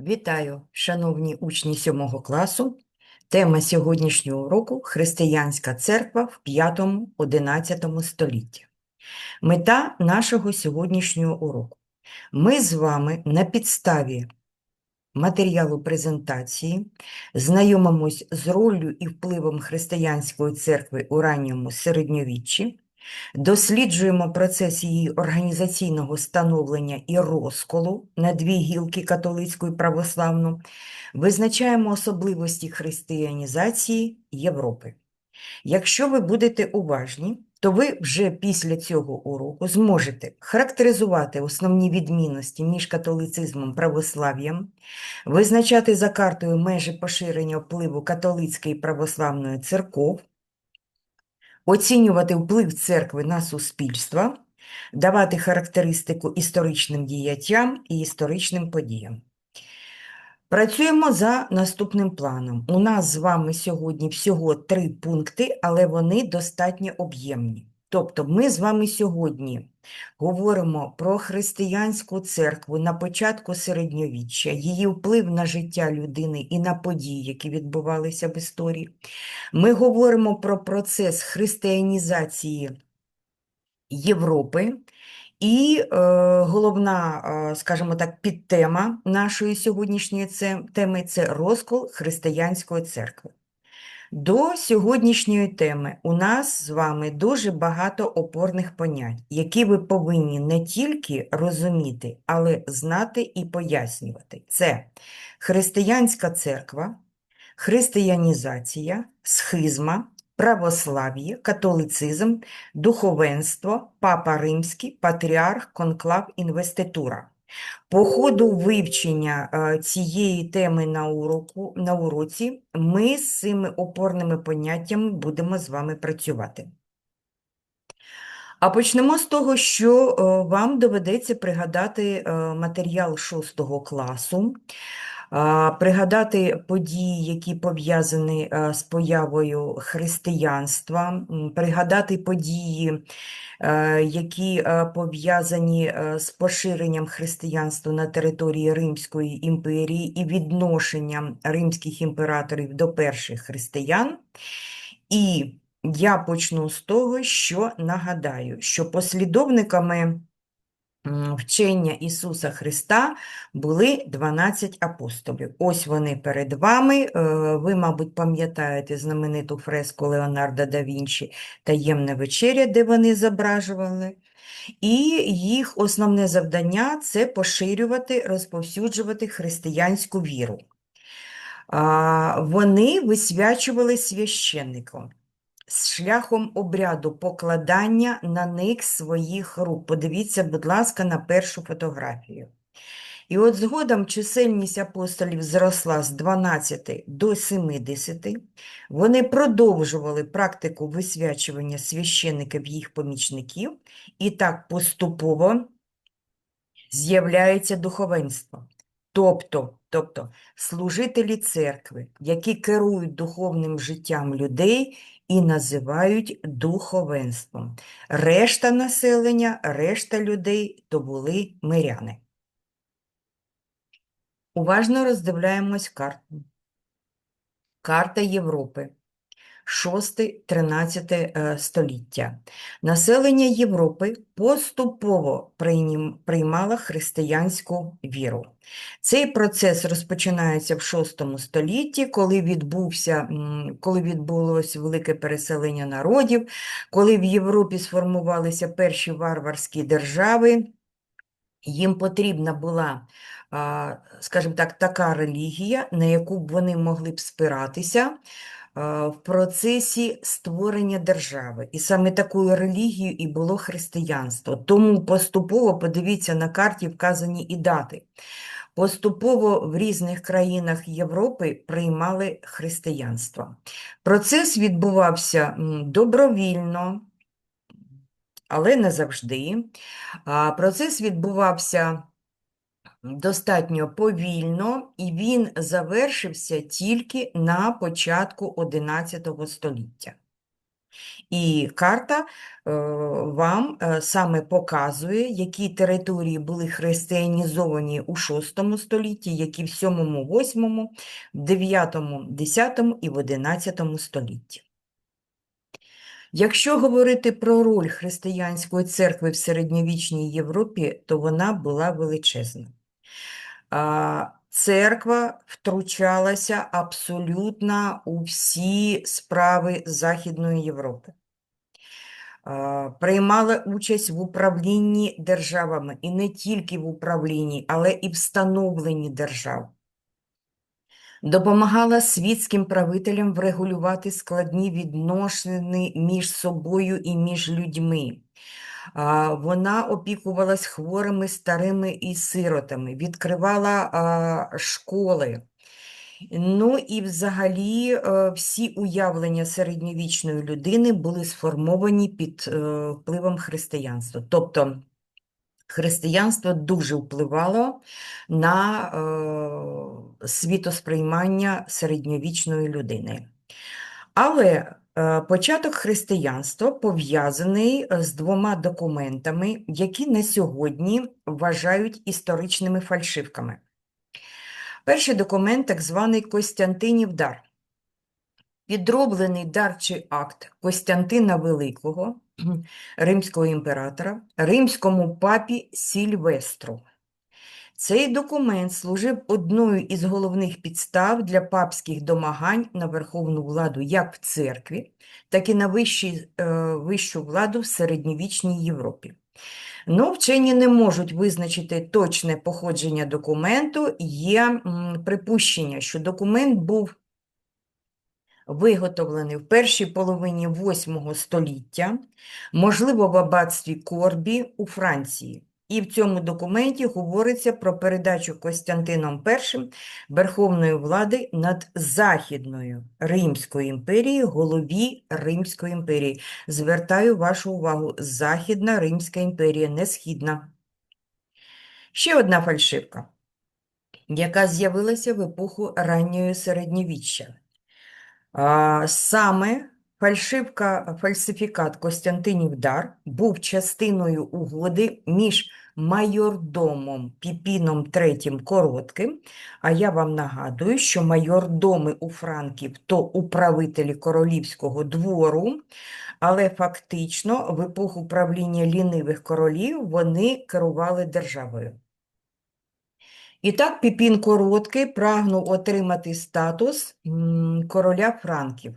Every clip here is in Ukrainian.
Вітаю, шановні учні 7 класу. Тема сьогоднішнього уроку – Християнська церква в 5-11 столітті. Мета нашого сьогоднішнього уроку. Ми з вами на підставі матеріалу презентації знайомимось з роллю і впливом християнської церкви у ранньому середньовіччі, досліджуємо процес її організаційного становлення і розколу на дві гілки католицьку і православну, визначаємо особливості християнізації Європи. Якщо ви будете уважні, то ви вже після цього уроку зможете характеризувати основні відмінності між католицизмом і православ'ям, визначати за картою межі поширення впливу католицької православної церков, оцінювати вплив церкви на суспільство, давати характеристику історичним діячам і історичним подіям. Працюємо за наступним планом. У нас з вами сьогодні всього три пункти, але вони достатньо об'ємні. Тобто ми з вами сьогодні говоримо про християнську церкву на початку середньовіччя, її вплив на життя людини і на події, які відбувалися в історії. Ми говоримо про процес християнізації Європи. І е, головна, е, скажімо так, підтема нашої сьогоднішньої теми це розкол християнської церкви. До сьогоднішньої теми у нас з вами дуже багато опорних понять, які ви повинні не тільки розуміти, але знати і пояснювати. Це християнська церква, християнізація, схизма, православ'я, католицизм, духовенство, папа римський, патріарх, конклав, інвеститура. По ходу вивчення е, цієї теми на уроку, на уроці ми з цими опорними поняттями будемо з вами працювати. А почнемо з того, що е, вам доведеться пригадати е, матеріал 6 класу, пригадати події, які пов'язані е, з появою християнства, пригадати події, е, які е, пов'язані з поширенням християнства на території Римської імперії і відношенням римських імператорів до перших християн. І я почну з того, що нагадаю, що послідовниками вчення Ісуса Христа були 12 апостолів. Ось вони перед вами. Е, Ви, мабуть, пам'ятаєте знамениту фреску Леонардо да Вінчі «Таємна вечеря», де вони зображували. І їх основне завдання це поширювати, розповсюджувати християнську віру. Вони висвячували священником шляхом обряду покладання на них своїх рук. Подивіться, будь ласка, на першу фотографію. І от згодом чисельність апостолів зросла з 12 до 70. Вони продовжували практику висвячування священиків їх помічників, і так поступово з'являється духовенство. Тобто, тобто служителі церкви, які керують духовним життям людей і називають духовенством. Решта населення, решта людей то були миряни. Уважно роздивляємось карту. Карта Європи. 6-13 століття. Населення Європи поступово приймало християнську віру. Цей процес розпочинається в VI столітті, коли відбувся, коли відбулось велике переселення народів, коли в Європі сформувалися перші варварські держави. Їм потрібна була, скажімо так, така релігія, на яку б вони могли б спиратися в процесі створення держави. І саме такою релігією і було християнство. Тому поступово, подивіться, на карті вказані і дати. Поступово в різних країнах Європи приймали християнство. Процес відбувався добровільно, але не завжди. Процес відбувався достатньо повільно, і він завершився тільки на початку XI століття. І карта е, вам е, саме показує, які території були християнізовані у VI столітті, які в VII, VIII, IX, X і в XI столітті. Якщо говорити про роль християнської церкви в середньовічній Європі, то вона була величезна. Церква втручалася абсолютно у всі справи Західної Європи. Приймала участь в управлінні державами і не тільки в управлінні, але і встановленні держав. Допомагала світським правителям врегулювати складні відносини між собою і між людьми. Вона опікувалась хворими, старими і сиротами, відкривала школи. Ну і взагалі е, всі уявлення середньовічної людини були сформовані під е, впливом християнства. Тобто християнство дуже впливало на е, світосприймання середньовічної людини. Але е, початок християнства пов'язаний е, з двома документами, які на сьогодні вважають історичними фальшивками. Перший документ, так званий Костянтинів дар. Підроблений дарчий акт Костянтина Великого, римського імператора, римському папі Сільвестру. Цей документ служив одною із головних підстав для папських домагань на верховну владу як в церкві, так і на вищі, е, вищу владу в середньовічній Європі. Ну, вчені не можуть визначити точне походження документу. Є припущення, що документ був виготовлений в першій половині VIII століття, можливо, в аббатстві Корбі у Франції. І в цьому документі говориться про передачу Костянтином І верховної влади над Західною Римською імперією, голові Римської імперії. Звертаю вашу увагу, Західна Римська імперія, не східна. Ще одна фальшивка, яка з'явилася в епоху ранньої середньовіччя. Саме фальшивка, фальсифікат Костянтинів дар був частиною угоди між майордомом Піпіном III Коротким, а я вам нагадую, що майордоми у Франків то управителі королівського двору, але фактично в епоху правління лінивих королів вони керували державою. І так Піпін Короткий прагнув отримати статус короля Франків,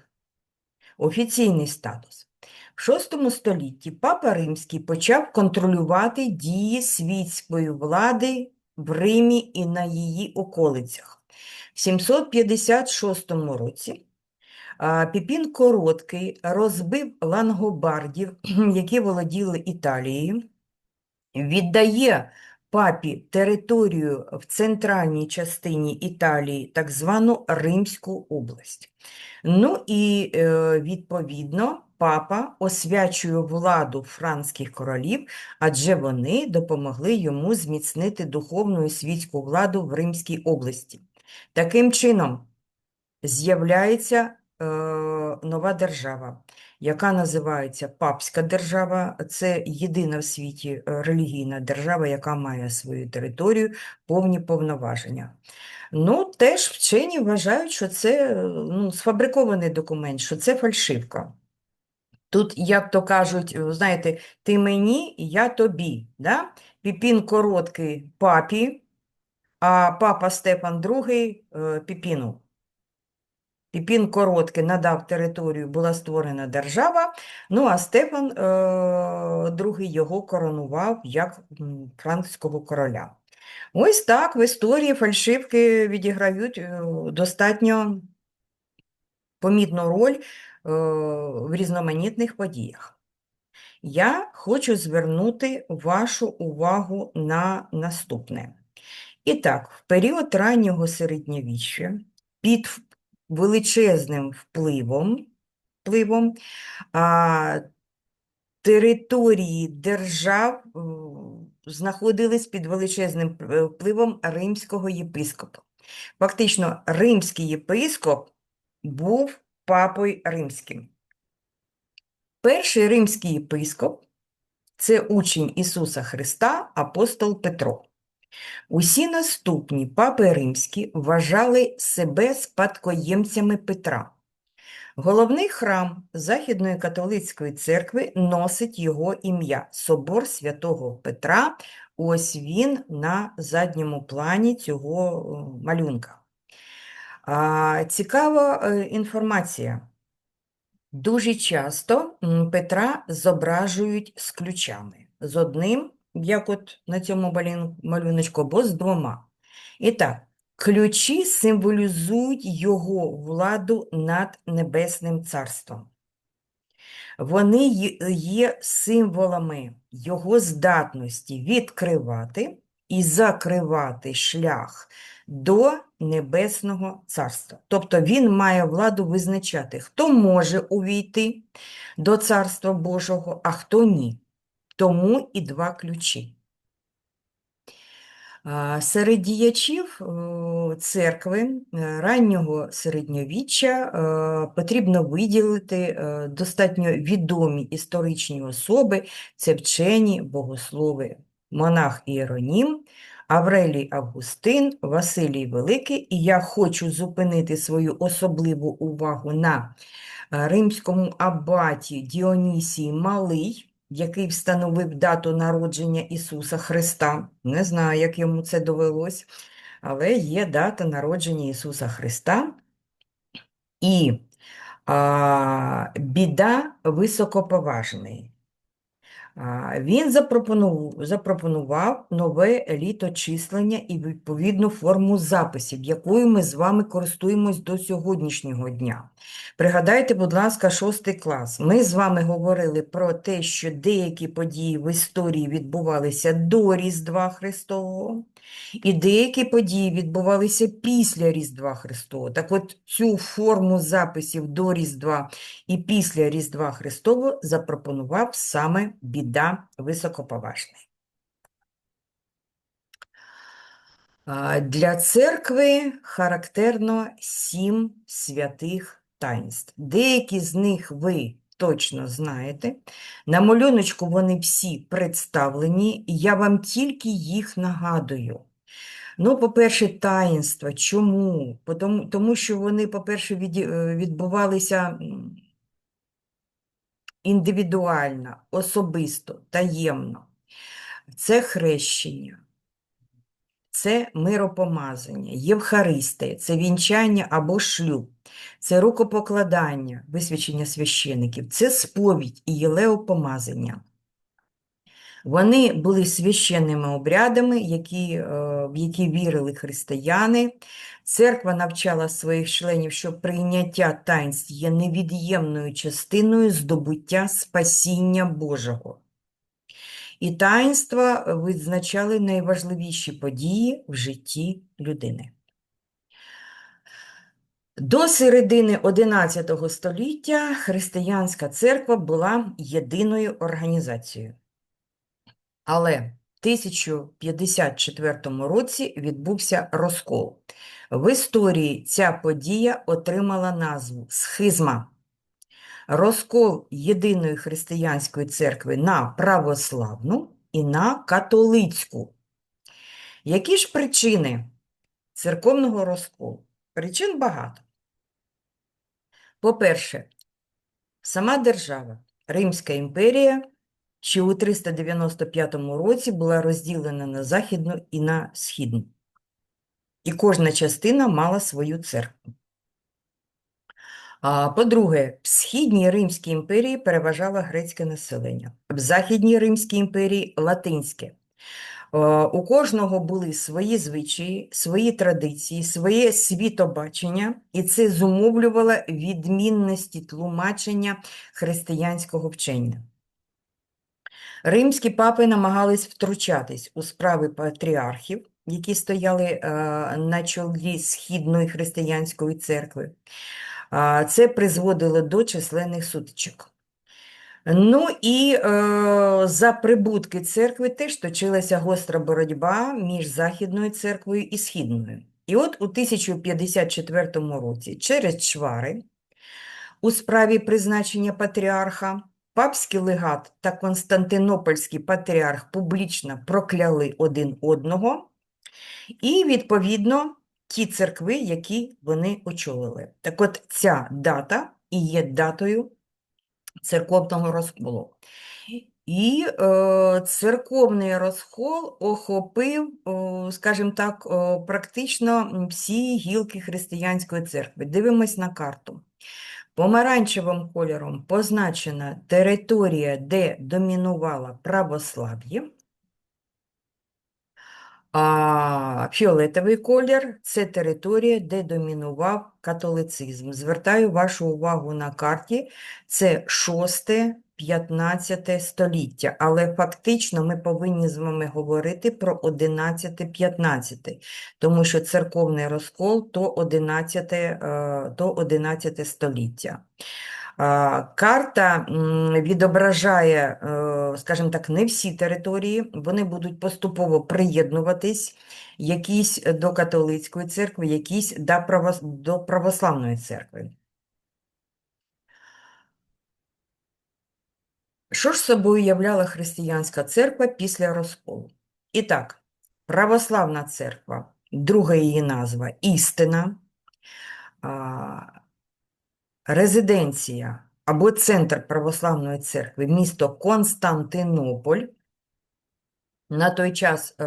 офіційний статус. В VI столітті Папа Римський почав контролювати дії світської влади в Римі і на її околицях. В 756 році Піпін Короткий розбив лангобардів, які володіли Італією, віддає папі територію в центральній частині Італії, так звану Римську область. Ну і, е, відповідно, папа освячує владу франських королів, адже вони допомогли йому зміцнити духовну і світську владу в Римській області. Таким чином, з'являється е, нова держава, яка називається Папська держава. Це єдина в світі е, релігійна держава, яка має свою територію, повні повноваження. Ну, теж вчені вважають, що це е, ну, сфабрикований документ, що це фальшивка. Тут, як то кажуть, е, знаєте, ти мені, я тобі. Да? Піпін короткий папі, а папа Степан II Піпіну. Піпін Короткий надав територію, була створена держава, ну а Стефан е, II його коронував як франкського короля. Ось так в історії фальшивки відіграють е, достатньо помітну роль е, в різноманітних подіях. Я хочу звернути вашу увагу на наступне. І так, в період раннього середньовіччя під величезним впливом, впливом а, території держав е, знаходились під величезним е, впливом римського єпископа. Фактично, римський єпископ був папою римським. Перший римський єпископ – це учень Ісуса Христа, апостол Петро. Усі наступні папи римські вважали себе спадкоємцями Петра. Головний храм Західної католицької церкви носить його ім'я – Собор Святого Петра. Ось він на задньому плані цього малюнка. А, Цікава е, інформація. Дуже часто Петра зображують з ключами. З одним, як от на цьому малюночку, або з двома. І так, ключі символізують його владу над Небесним Царством. Вони є- символами його здатності відкривати і закривати шлях до Небесного Царства. Тобто він має владу визначати, хто може увійти до Царства Божого, а хто ні. Тому і два ключі. Серед діячів е, церкви е, раннього середньовіччя е, потрібно виділити достатньо відомі історичні особи, це вчені, богослови, монах Іеронім, Аврелій Августин, Василій Великий. І я хочу зупинити свою особливу увагу на римському абаті Діонісії Малий, який встановив дату народження Ісуса Христа. Не знаю, як йому це довелось, але є дата народження Ісуса Христа. І а, біда високоповажний. Він запропонував, запропонував нове літочислення і відповідну форму записів, якою ми з вами користуємось до сьогоднішнього дня. Пригадайте, будь ласка, шостий клас. Ми з вами говорили про те, що деякі події в історії відбувалися до Різдва Христового, і деякі події відбувалися після Різдва Христового. Так от цю форму записів до Різдва і після Різдва Христового запропонував саме біда високоповажний. Для церкви характерно сім святих таїнств. Деякі з них ви точно знаєте. На малюночку вони всі представлені, я вам тільки їх нагадую. Ну, по-перше, таїнства. Чому? Тому, що вони, по-перше, е, відбувалися індивідуально, особисто, таємно. Це хрещення, це миропомазання, Євхаристія, це вінчання або шлюб, це рукопокладання, висвячення священиків, це сповідь і єлеопомазання. Вони були священними обрядами, які, е, в які вірили християни. Церква навчала своїх членів, що прийняття таїнств є невід'ємною частиною здобуття спасіння Божого. І таїнства визначали найважливіші події в житті людини. До середини XI століття християнська церква була єдиною організацією. Але в 1054 році відбувся розкол. В історії ця подія отримала назву схизма. Розкол єдиної християнської церкви на православну і на католицьку. Які ж причини церковного розколу? Причин багато. По-перше, сама держава, Римська імперія, ще у 395 році була розділена на Західну і на Східну. І кожна частина мала свою церкву. По-друге, в Східній Римській імперії переважало грецьке населення, в Західній Римській імперії – латинське. У кожного були свої звичаї, свої традиції, своє світобачення, і це зумовлювало відмінності тлумачення християнського вчення. Римські папи намагались втручатись у справи патріархів, які стояли е, на чолі Східної християнської церкви. Це призводило до численних сутичок. Ну і е, за прибутки церкви теж точилася гостра боротьба між Західною церквою і Східною. І от у 1054 році через чвари у справі призначення патріарха папський легат та Константинопольський патріарх публічно прокляли один одного, і, відповідно, ті церкви, які вони очолили. Так от ця дата і є датою церковного розколу. І е, церковний розкол охопив, о, скажімо так, о, практично всі гілки християнської церкви. Дивимось на карту. Помаранчевим кольором позначена територія, де домінувала православ'я. А фіолетовий колір – це територія, де домінував католицизм. Звертаю вашу увагу на карті, це 6-15 століття, але фактично ми повинні з вами говорити про 11-15, тому що церковний розкол то 11, е, то 11 століття. Карта відображає, е, скажімо так, не всі території, вони будуть поступово приєднуватись, якісь до католицької церкви, якісь до православної церкви. Що ж собою являла християнська церква після розколу? І так, православна церква, друга її назва – істина, резиденція або центр православної церкви, місто Константинополь. На той час е,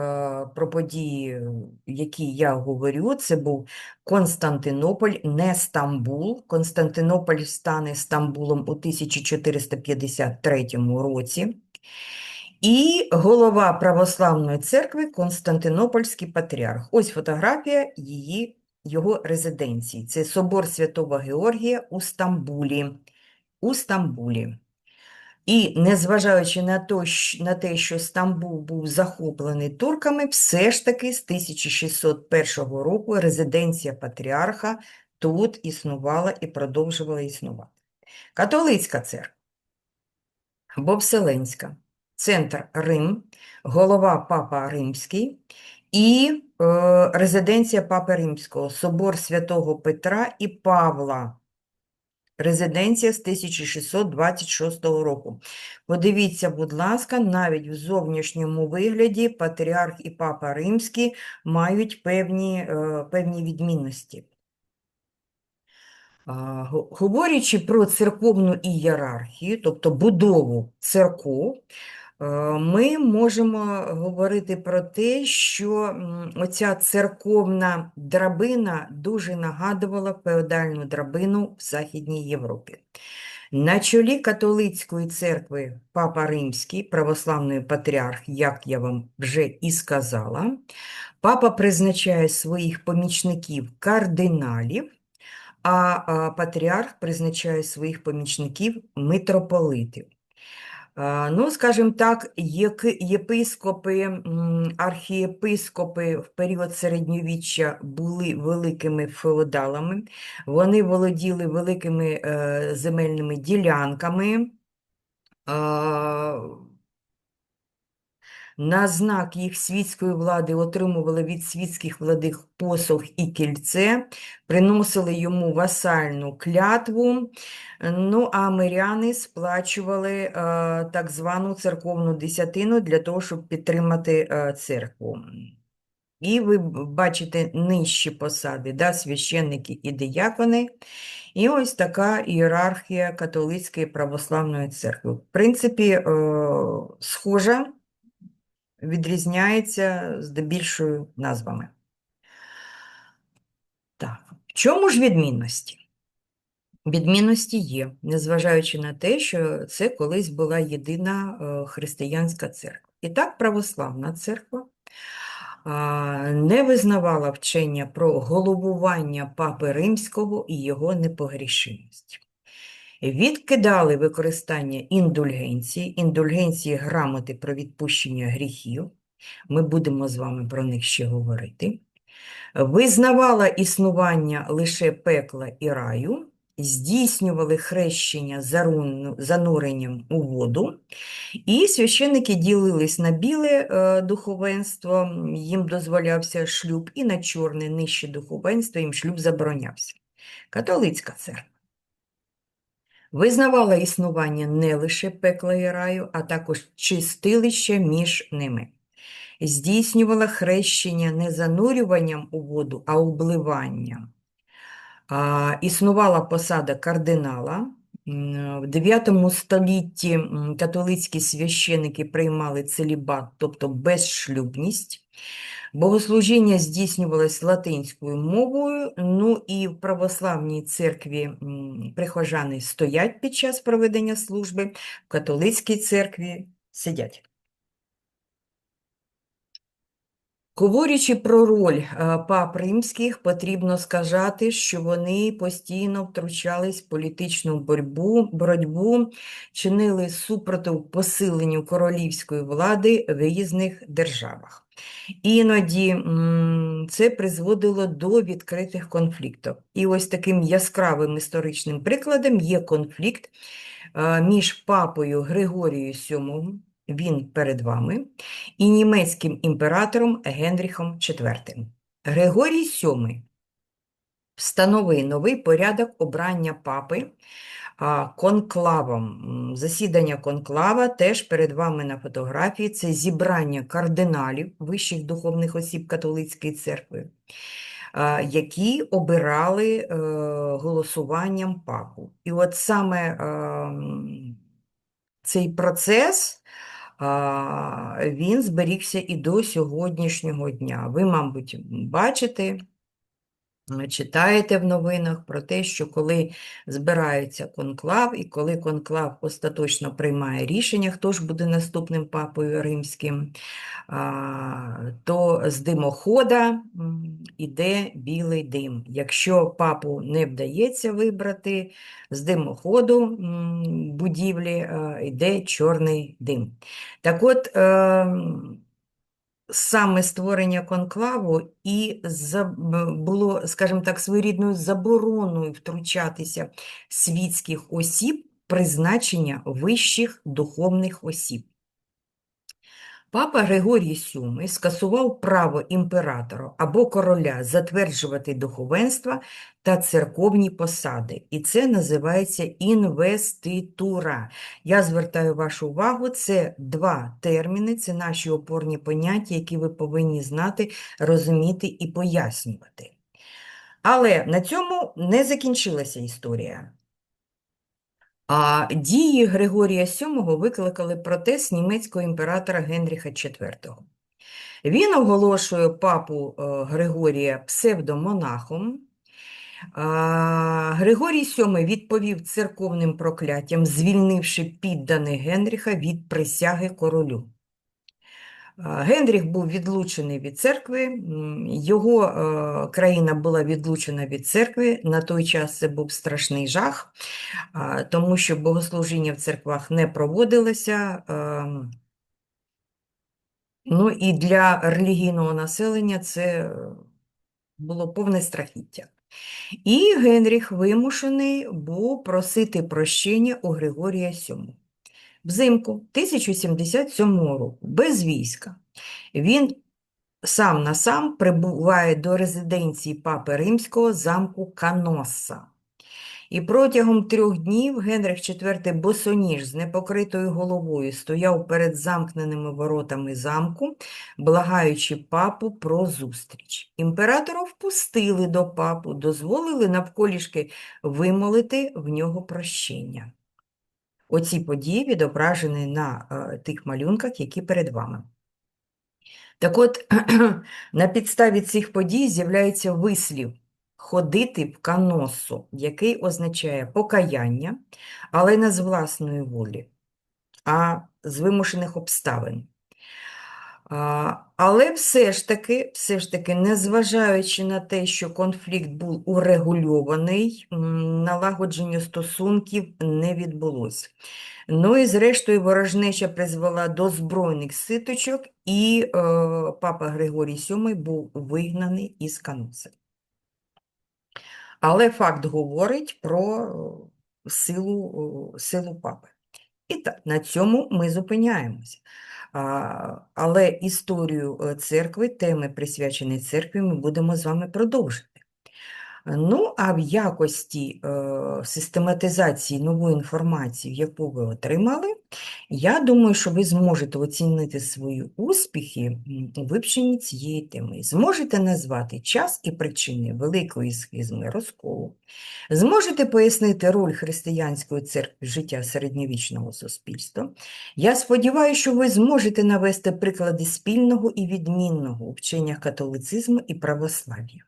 про події, які я говорю, це був Константинополь, не Стамбул. Константинополь стане Стамбулом у 1453 році. І голова православної церкви Константинопольський патріарх. Ось фотографія її, його резиденції. Це собор Святого Георгія у Стамбулі. У Стамбулі. І незважаючи на то, на те, що Стамбул був захоплений турками, все ж таки з 1601 року резиденція патріарха тут існувала і продовжувала існувати. Католицька церква або Вселенська, центр Рим, голова Папа Римський і е, резиденція Папи Римського, собор Святого Петра і Павла. Резиденція з 1626 року. Подивіться, будь ласка, навіть в зовнішньому вигляді патріарх і папа римський мають певні, е, певні відмінності. Говорячи про церковну ієрархію, тобто будову церков, ми можемо говорити про те, що оця церковна драбина дуже нагадувала феодальну драбину в Західній Європі. На чолі католицької церкви Папа Римський, православний патріарх, як я вам вже і сказала, папа призначає своїх помічників кардиналів, а, а патріарх призначає своїх помічників митрополитів. А, Ну, скажімо так, єпископи, архієпископи в період середньовіччя були великими феодалами, вони володіли великими е, земельними ділянками. На знак їх світської влади отримували від світських владик посох і кільце, приносили йому васальну клятву. Ну, а миряни сплачували е, так звану церковну десятину для того, щоб підтримати е, церкву. І ви бачите нижчі посади, да, священники і диякони. І ось така ієрархія католицької православної церкви. В принципі, е, схожа, відрізняється здебільшою назвами. Так, в чому ж відмінності? Відмінності є, незважаючи на те, що це колись була єдина е, християнська церква. І так, православна церква не визнавала вчення про головування Папи Римського і його непогрішимість. Відкидали використання індульгенції, індульгенції грамоти про відпущення гріхів. Ми будемо з вами про них ще говорити. Визнавала існування лише пекла і раю, здійснювали хрещення зануренням у воду, і священники ділились на біле е, духовенство, їм дозволявся шлюб, і на чорне нижче духовенство, їм шлюб заборонявся. Католицька церква визнавала існування не лише пекла і раю, а також чистилища між ними. Здійснювала хрещення не занурюванням у воду, а обливанням. А, Існувала посада кардинала. В 9 столітті католицькі священики приймали целібат, тобто безшлюбність. Богослужіння здійснювалось латинською мовою, ну і в православній церкві прихожани стоять під час проведення служби, в католицькій церкві сидять. Говорячи про роль е, пап римських, потрібно сказати, що вони постійно втручались в політичну боротьбу, боротьбу, чинили супротив посиленню королівської влади в різних державах. Іноді це призводило до відкритих конфліктів. І ось таким яскравим історичним прикладом є конфлікт е, між папою Григорією VII, він перед вами, і німецьким імператором Генріхом IV. Григорій VII встановив новий порядок обрання папи конклавом. Засідання конклава теж перед вами на фотографії. Це зібрання кардиналів, вищих духовних осіб католицької церкви, які обирали е, голосуванням папу. І от саме ем, цей процес він зберігся і до сьогоднішнього дня. Ви, мабуть, бачите, е, читаєте в новинах про те, що коли збирається конклав, і коли конклав остаточно приймає рішення, хто ж буде наступним папою римським, то з димохода м, іде білий дим. Якщо папу не вдається вибрати, з димоходу будівлі е, йде чорний дим. Так от, ем, саме створення конклаву і було, скажімо так, своєрідною забороною втручатися світських осіб призначення вищих духовних осіб. Папа Григорій VII скасував право імператора або короля затверджувати духовенства та церковні посади, і це називається інвеститура. Я звертаю вашу увагу, це два терміни, це наші опорні поняття, які ви повинні знати, розуміти і пояснювати. Але на цьому не закінчилася історія. А дії Григорія VII викликали протест німецького імператора Генріха IV. Він оголошує папу е, Григорія псевдомонахом. Григорій VII відповів церковним прокляттям, звільнивши підданих Генріха від присяги королю. Генріх був відлучений від церкви, його е, країна була відлучена від церкви. На той час це був страшний жах, тому що богослужіння в церквах не проводилося. ем, Ну і для релігійного населення це е, було повне страхіття. І Генріх вимушений був просити прощення у Григорія VII. Взимку 1077 року, без війська, він сам на сам прибуває до резиденції папи Римського замку Каноса. І протягом трьох днів Генрих IV босоніж з непокритою головою стояв перед замкненими воротами замку, благаючи папу про зустріч. Імператора впустили до папу, дозволили навколішки вимолити в нього прощення. Оці події відображені на е, тих малюнках, які перед вами. Так от, на підставі цих подій з'являється вислів ходити в каносу, який означає покаяння, але не з власної волі, а з вимушених обставин. Але все ж таки, все ж таки, незважаючи на те, що конфлікт був урегульований, налагодження стосунків не відбулося. Ну і зрештою ворожнеча призвела до збройних ситочок, і е, папа Григорій VII був вигнаний із Кануси. Але факт говорить про е, силу, е, силу папи. І так, на цьому ми зупиняємося. Але історію е, церкви, теми, присвячені церкві, ми будемо з вами продовжити. Ну, а в якості е, систематизації нової інформації, яку ви отримали, я думаю, що ви зможете оцінити свої успіхи у вивченні цієї теми. Зможете назвати час і причини великої схизми розколу, зможете пояснити роль християнської церкви життя середньовічного суспільства. Я сподіваюся, що ви зможете навести приклади спільного і відмінного у католицизму і православ'я.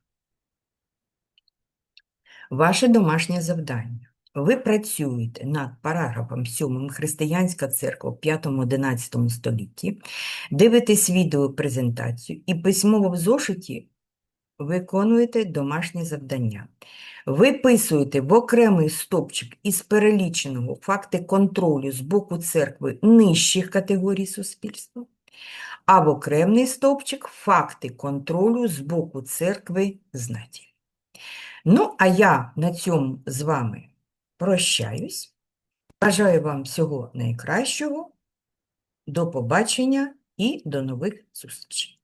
Ваше домашнє завдання. Ви працюєте над параграфом 7 Християнська церква в 5-11 столітті, дивитесь відео презентацію і письмово в зошиті виконуєте домашнє завдання. Виписуєте в окремий стопчик із переліченого факти контролю з боку церкви нижчих категорій суспільства, а в окремий стовпчик факти контролю з боку церкви знаті. Ну, а я на цьому з вами прощаюсь. Бажаю вам всього найкращого. До побачення і до нових зустрічей.